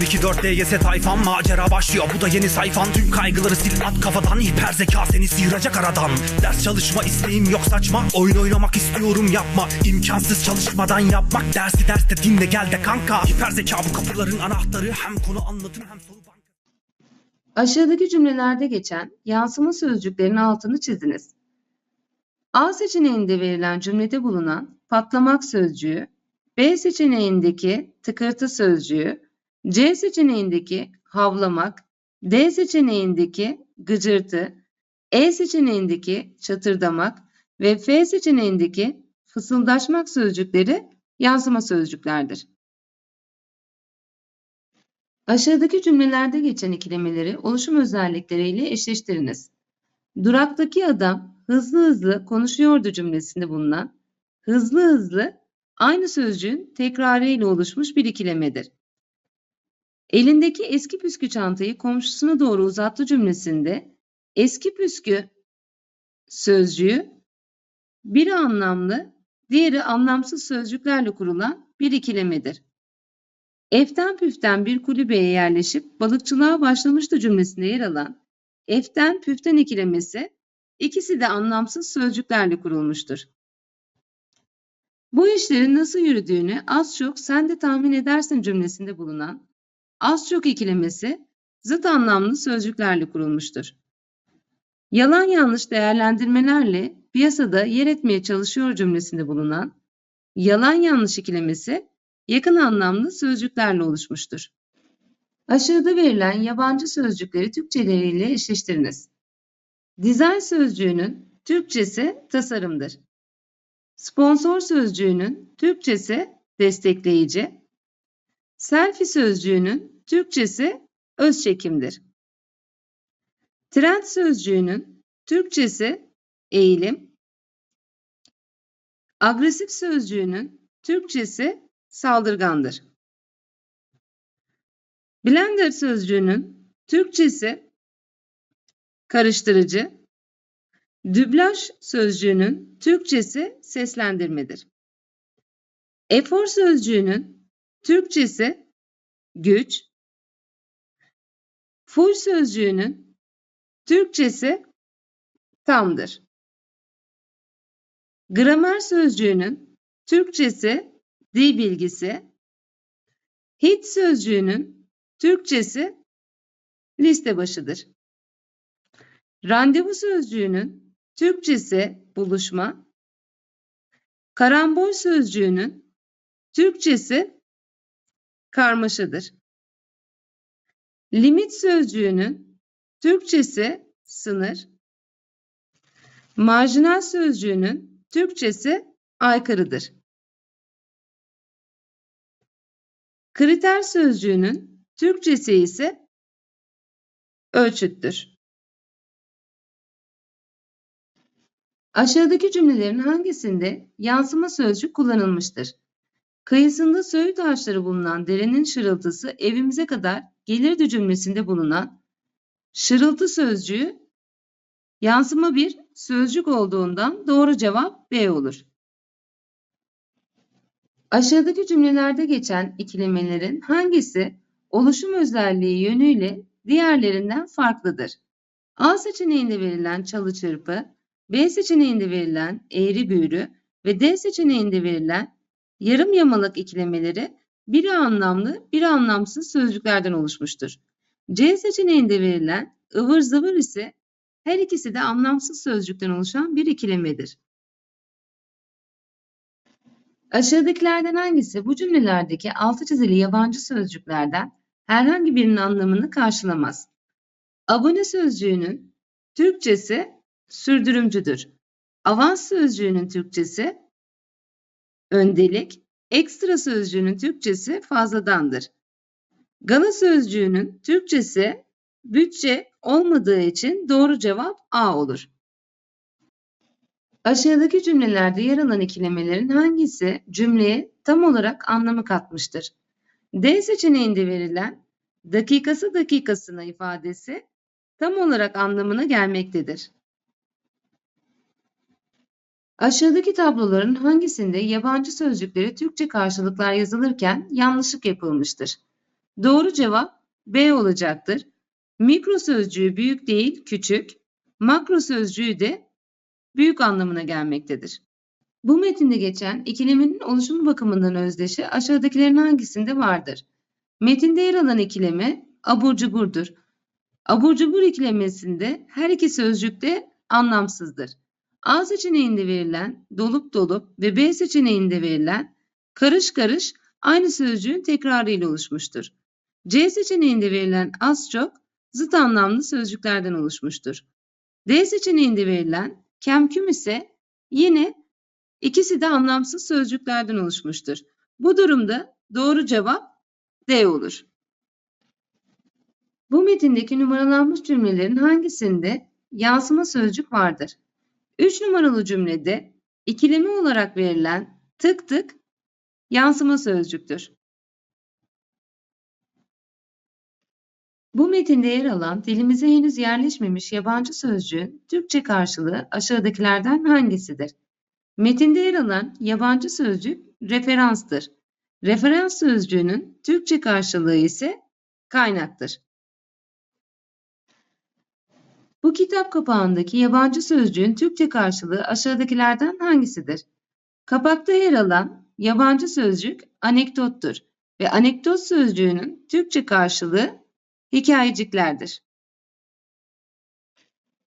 024 DYS tayfan macera başlıyor. Bu da yeni sayfan. Tüm kaygıları sil at kafadan. Hiper zeka seni sıyıracak aradan. Ders çalışma isteğim yok saçma. Oyun oynamak istiyorum yapma. İmkansız çalışmadan yapmak. Dersi derste dinle gel de kanka. Hiper zeka bu kapıların anahtarı. Hem konu anlatım hem soru bank Aşağıdaki cümlelerde geçen yansıma sözcüklerin altını çiziniz. A seçeneğinde verilen cümlede bulunan patlamak sözcüğü, B seçeneğindeki tıkırtı sözcüğü, C seçeneğindeki havlamak, D seçeneğindeki gıcırtı, E seçeneğindeki çatırdamak ve F seçeneğindeki fısıldaşmak sözcükleri yansıma sözcüklerdir. Aşağıdaki cümlelerde geçen ikilemeleri oluşum özellikleriyle eşleştiriniz. Duraktaki adam hızlı hızlı konuşuyordu cümlesinde bulunan hızlı hızlı aynı sözcüğün tekrarı ile oluşmuş bir ikilemedir. Elindeki eski püskü çantayı komşusuna doğru uzattı cümlesinde eski püskü sözcüğü biri anlamlı, diğeri anlamsız sözcüklerle kurulan bir ikilemedir. Eften püften bir kulübeye yerleşip balıkçılığa başlamıştı cümlesinde yer alan eften püften ikilemesi ikisi de anlamsız sözcüklerle kurulmuştur. Bu işlerin nasıl yürüdüğünü az çok sen de tahmin edersin cümlesinde bulunan az çok ikilemesi zıt anlamlı sözcüklerle kurulmuştur. Yalan yanlış değerlendirmelerle piyasada yer etmeye çalışıyor cümlesinde bulunan yalan yanlış ikilemesi yakın anlamlı sözcüklerle oluşmuştur. Aşağıda verilen yabancı sözcükleri Türkçeleriyle eşleştiriniz. Dizayn sözcüğünün Türkçesi tasarımdır. Sponsor sözcüğünün Türkçesi destekleyici. Selfie sözcüğünün Türkçesi öz çekimdir. Trend sözcüğünün Türkçesi eğilim. Agresif sözcüğünün Türkçesi saldırgandır. Blender sözcüğünün Türkçesi karıştırıcı, dublaj sözcüğünün Türkçesi seslendirmedir. Efor sözcüğünün Türkçesi güç, full sözcüğünün Türkçesi tamdır. Gramer sözcüğünün Türkçesi dil bilgisi, hit sözcüğünün Türkçesi liste başıdır. Randevu sözcüğünün Türkçesi buluşma, karambol sözcüğünün Türkçesi karmaşadır. Limit sözcüğünün Türkçesi sınır, marjinal sözcüğünün Türkçesi aykırıdır. Kriter sözcüğünün Türkçesi ise ölçüttür. Aşağıdaki cümlelerin hangisinde yansıma sözcük kullanılmıştır? Kıyısında söğüt ağaçları bulunan derenin şırıltısı evimize kadar gelirdi cümlesinde bulunan şırıltı sözcüğü yansıma bir sözcük olduğundan doğru cevap B olur. Aşağıdaki cümlelerde geçen ikilemelerin hangisi oluşum özelliği yönüyle diğerlerinden farklıdır? A seçeneğinde verilen çalı çırpı, B seçeneğinde verilen eğri büğrü ve D seçeneğinde verilen yarım yamalak ikilemeleri biri anlamlı, biri anlamsız sözcüklerden oluşmuştur. C seçeneğinde verilen ıvır zıvır ise her ikisi de anlamsız sözcükten oluşan bir ikilemedir. Aşağıdakilerden hangisi bu cümlelerdeki altı çizili yabancı sözcüklerden herhangi birinin anlamını karşılamaz? Abone sözcüğünün Türkçesi sürdürümcüdür. Avans sözcüğünün Türkçesi öndelik, ekstra sözcüğünün Türkçesi fazladandır. Gala sözcüğünün Türkçesi bütçe olmadığı için doğru cevap A olur. Aşağıdaki cümlelerde yer alan ikilemelerin hangisi cümleye tam olarak anlamı katmıştır? D seçeneğinde verilen dakikası dakikasına ifadesi tam olarak anlamına gelmektedir. Aşağıdaki tabloların hangisinde yabancı sözcükleri Türkçe karşılıklar yazılırken yanlışlık yapılmıştır? Doğru cevap B olacaktır. Mikro sözcüğü büyük değil, küçük. Makro sözcüğü de büyük anlamına gelmektedir. Bu metinde geçen ikilemin oluşumu bakımından özdeşi aşağıdakilerin hangisinde vardır? Metinde yer alan ikileme abur cuburdur. Abur cubur ikilemesinde her iki sözcük de anlamsızdır. A seçeneğinde verilen dolup dolup ve B seçeneğinde verilen karış karış aynı sözcüğün tekrarı ile oluşmuştur. C seçeneğinde verilen az çok zıt anlamlı sözcüklerden oluşmuştur. D seçeneğinde verilen kemküm ise yine ikisi de anlamsız sözcüklerden oluşmuştur. Bu durumda doğru cevap D olur. Bu metindeki numaralanmış cümlelerin hangisinde yansıma sözcük vardır? 3 numaralı cümlede ikileme olarak verilen tık tık yansıma sözcüktür. Bu metinde yer alan dilimize henüz yerleşmemiş yabancı sözcüğün Türkçe karşılığı aşağıdakilerden hangisidir? Metinde yer alan yabancı sözcük referanstır. Referans sözcüğünün Türkçe karşılığı ise kaynaktır. Bu kitap kapağındaki yabancı sözcüğün Türkçe karşılığı aşağıdakilerden hangisidir? Kapakta yer alan yabancı sözcük anekdottur ve anekdot sözcüğünün Türkçe karşılığı hikayeciklerdir.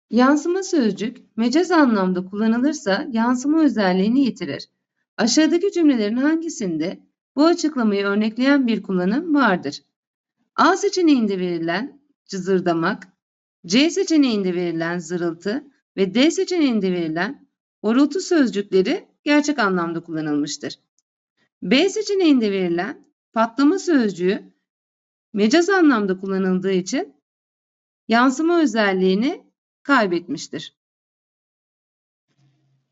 Yansıma sözcük mecaz anlamda kullanılırsa yansıma özelliğini yitirir. Aşağıdaki cümlelerin hangisinde bu açıklamayı örnekleyen bir kullanım vardır? A seçeneğinde verilen cızırdamak, C seçeneğinde verilen zırıltı ve D seçeneğinde verilen horultu sözcükleri gerçek anlamda kullanılmıştır. B seçeneğinde verilen patlama sözcüğü mecaz anlamda kullanıldığı için yansıma özelliğini kaybetmiştir.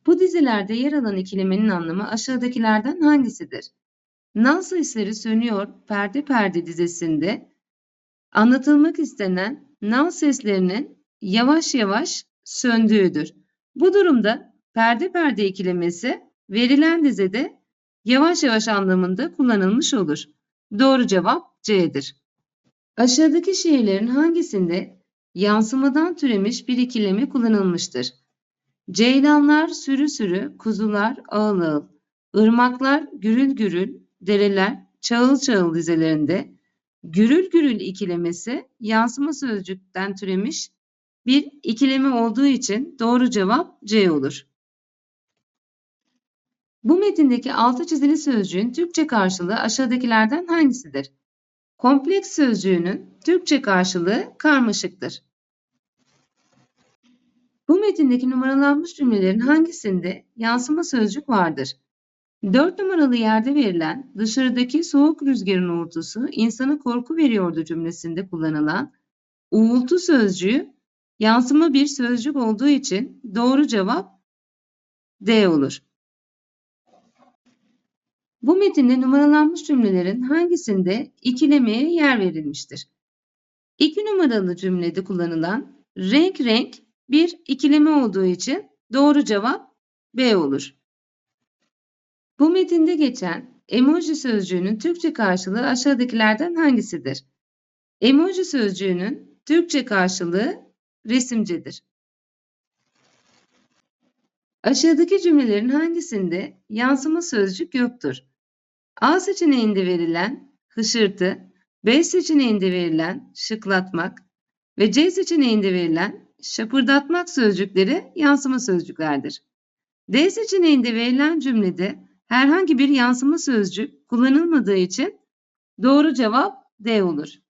Bu dizilerde yer alan ikilemenin anlamı aşağıdakilerden hangisidir? Nal sesleri sönüyor perde perde dizesinde anlatılmak istenen nal seslerinin yavaş yavaş söndüğüdür. Bu durumda perde perde ikilemesi verilen dizede yavaş yavaş anlamında kullanılmış olur. Doğru cevap C'dir. Aşağıdaki şiirlerin hangisinde yansımadan türemiş bir ikileme kullanılmıştır? Ceylanlar sürü sürü, kuzular ağıl ağıl, ırmaklar gürül gürül, dereler çağıl çağıl dizelerinde gürül gürül ikilemesi yansıma sözcükten türemiş bir ikileme olduğu için doğru cevap C olur. Bu metindeki altı çizili sözcüğün Türkçe karşılığı aşağıdakilerden hangisidir? Kompleks sözcüğünün Türkçe karşılığı karmaşıktır. Bu metindeki numaralanmış cümlelerin hangisinde yansıma sözcük vardır? 4 numaralı yerde verilen dışarıdaki soğuk rüzgarın uğultusu insana korku veriyordu cümlesinde kullanılan uğultu sözcüğü yansıma bir sözcük olduğu için doğru cevap D olur. Bu metinde numaralanmış cümlelerin hangisinde ikilemeye yer verilmiştir? 2 numaralı cümlede kullanılan renk renk bir ikileme olduğu için doğru cevap B olur. Bu metinde geçen emoji sözcüğünün Türkçe karşılığı aşağıdakilerden hangisidir? Emoji sözcüğünün Türkçe karşılığı resimcedir. Aşağıdaki cümlelerin hangisinde yansıma sözcük yoktur? A seçeneğinde verilen hışırtı, B seçeneğinde verilen şıklatmak ve C seçeneğinde verilen şapırdatmak sözcükleri yansıma sözcüklerdir. D seçeneğinde verilen cümlede herhangi bir yansıma sözcük kullanılmadığı için doğru cevap D olur.